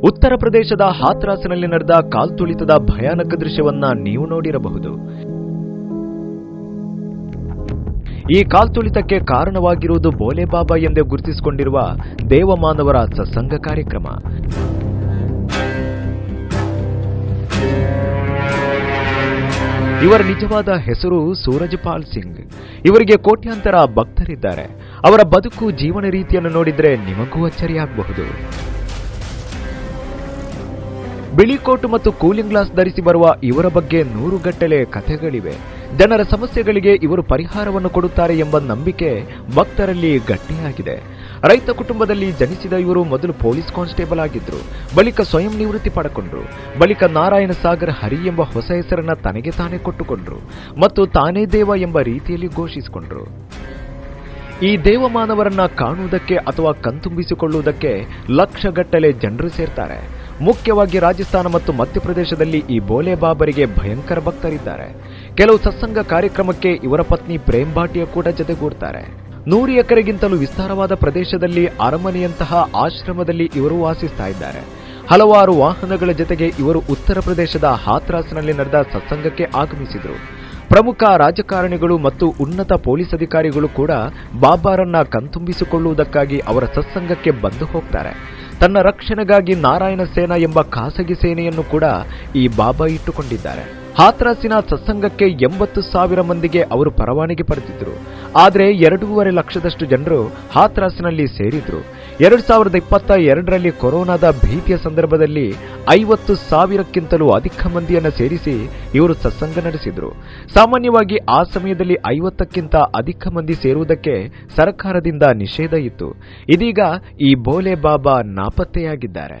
ಉತ್ತರ ಪ್ರದೇಶದ ಹಾತ್ರಾಸ್ನಲ್ಲಿ ನಡೆದ ಕಾಲ್ತುಳಿತದ ಭಯಾನಕ ದೃಶ್ಯವನ್ನ ನೀವು ನೋಡಿರಬಹುದು. ಈ ಕಾಲ್ತುಳಿತಕ್ಕೆ ಕಾರಣವಾಗಿರುವುದು ಬೋಲೆಬಾಬಾ ಎಂದೇ ಗುರುತಿಸಿಕೊಂಡಿರುವ ದೇವಮಾನವರ ಸತ್ಸಂಗ ಕಾರ್ಯಕ್ರಮ. ಇವರ ನಿಜವಾದ ಹೆಸರು ಸೂರಜ್ಪಾಲ್ ಸಿಂಗ್. ಇವರಿಗೆ ಕೋಟ್ಯಾಂತರ ಭಕ್ತರಿದ್ದಾರೆ. ಅವರ ಬದುಕು ಜೀವನ ರೀತಿಯನ್ನು ನೋಡಿದರೆ ನಿಮಗೂ ಅಚ್ಚರಿಯಾಗಬಹುದು. ಬಿಳಿ ಕೋಟು ಮತ್ತು ಕೂಲಿಂಗ್ ಗ್ಲಾಸ್ ಧರಿಸಿ ಬರುವ ಇವರ ಬಗ್ಗೆ ನೂರುಗಟ್ಟಲೆ ಕಥೆಗಳಿವೆ. ಜನರ ಸಮಸ್ಯೆಗಳಿಗೆ ಇವರು ಪರಿಹಾರವನ್ನು ಕೊಡುತ್ತಾರೆ ಎಂಬ ನಂಬಿಕೆ ಭಕ್ತರಲ್ಲಿ ಗಟ್ಟಿಯಾಗಿದೆ. ರೈತ ಕುಟುಂಬದಲ್ಲಿ ಜನಿಸಿದ ಇವರು ಮೊದಲು ಪೊಲೀಸ್ ಕಾನ್ಸ್ಟೇಬಲ್ ಆಗಿದ್ರು. ಬಳಿಕ ಸ್ವಯಂ ನಿವೃತ್ತಿ ಪಡೆಕೊಂಡ್ರು. ಬಳಿಕ ನಾರಾಯಣ ಸಾಗರ್ ಹರಿ ಎಂಬ ಹೊಸ ಹೆಸರನ್ನ ತನಗೆ ತಾನೇ ಕೊಟ್ಟುಕೊಂಡ್ರು ಮತ್ತು ತಾನೇ ದೇವ ಎಂಬ ರೀತಿಯಲ್ಲಿ ಘೋಷಿಸಿಕೊಂಡ್ರು. ಈ ದೇವಮಾನವರನ್ನ ಕಾಣುವುದಕ್ಕೆ ಅಥವಾ ಕಣ್ತುಂಬಿಸಿಕೊಳ್ಳುವುದಕ್ಕೆ ಲಕ್ಷಗಟ್ಟಲೆ ಜನರು ಸೇರ್ತಾರೆ. ಮುಖ್ಯವಾಗಿ ರಾಜಸ್ಥಾನ ಮತ್ತು ಮಧ್ಯಪ್ರದೇಶದಲ್ಲಿ ಈ ಬೋಲೆ ಬಾಬರಿಗೆ ಭಯಂಕರ ಭಕ್ತರಿದ್ದಾರೆ. ಕೆಲವು ಸತ್ಸಂಗ ಕಾರ್ಯಕ್ರಮಕ್ಕೆ ಇವರ ಪತ್ನಿ ಪ್ರೇಮ್ ಭಾಟಿಯ ಕೂಡ ಜತೆಗೂಡ್ತಾರೆ. ನೂರು ಎಕರೆಗಿಂತಲೂ ವಿಸ್ತಾರವಾದ ಪ್ರದೇಶದಲ್ಲಿ ಅರಮನೆಯಂತಹ ಆಶ್ರಮದಲ್ಲಿ ಇವರು ವಾಸಿಸ್ತಾ ಇದ್ದಾರೆ. ಹಲವಾರು ವಾಹನಗಳ ಜೊತೆಗೆ ಇವರು ಉತ್ತರ ಪ್ರದೇಶದ ಹಾತ್ರಾಸ್ನಲ್ಲಿ ನಡೆದ ಸತ್ಸಂಗಕ್ಕೆ ಆಗಮಿಸಿದರು. ಪ್ರಮುಖ ರಾಜಕಾರಣಿಗಳು ಮತ್ತು ಉನ್ನತ ಪೊಲೀಸ್ ಅಧಿಕಾರಿಗಳು ಕೂಡ ಬಾಬಾರನ್ನ ಕಣ್ತುಂಬಿಸಿಕೊಳ್ಳುವುದಕ್ಕಾಗಿ ಅವರ ಸತ್ಸಂಗಕ್ಕೆ ಬಂದು ಹೋಗ್ತಾರೆ. ತನ್ನ ರಕ್ಷಣೆಗಾಗಿ ನಾರಾಯಣ ಸೇನಾ ಎಂಬ ಖಾಸಗಿ ಸೇನೆಯನ್ನು ಕೂಡ ಈ ಬಾಬಾ ಇಟ್ಟುಕೊಂಡಿದ್ದಾರೆ. ಹಾತ್ರಾಸಿನ ಸತ್ಸಂಗಕ್ಕೆ ಎಂಬತ್ತು ಸಾವಿರ ಮಂದಿಗೆ ಅವರು ಪರವಾನಗಿ ಪಡೆದಿದ್ದರು. ಆದರೆ ಎರಡೂವರೆ ಲಕ್ಷದಷ್ಟು ಜನರು ಹಾತ್ರಾಸಿನಲ್ಲಿ ಸೇರಿದ್ರು. ಎರಡ್ ಸಾವಿರದ ಇಪ್ಪತ್ತ ಎರಡರಲ್ಲಿ ಕೊರೋನಾದ ಭೀತಿಯ ಸಂದರ್ಭದಲ್ಲಿ ಐವತ್ತು ಸಾವಿರಕ್ಕಿಂತಲೂ ಅಧಿಕ ಮಂದಿಯನ್ನು ಸೇರಿಸಿ ಇವರು ಸತ್ಸಂಗ ನಡೆಸಿದರು. ಸಾಮಾನ್ಯವಾಗಿ ಆ ಸಮಯದಲ್ಲಿ ಐವತ್ತಕ್ಕಿಂತ ಅಧಿಕ ಮಂದಿ ಸೇರುವುದಕ್ಕೆ ಸರ್ಕಾರದಿಂದ ನಿಷೇಧ ಇತ್ತು. ಇದೀಗ ಈ ಬೋಲೆ ಬಾಬಾ ನಾಪತ್ತೆಯಾಗಿದ್ದಾರೆ.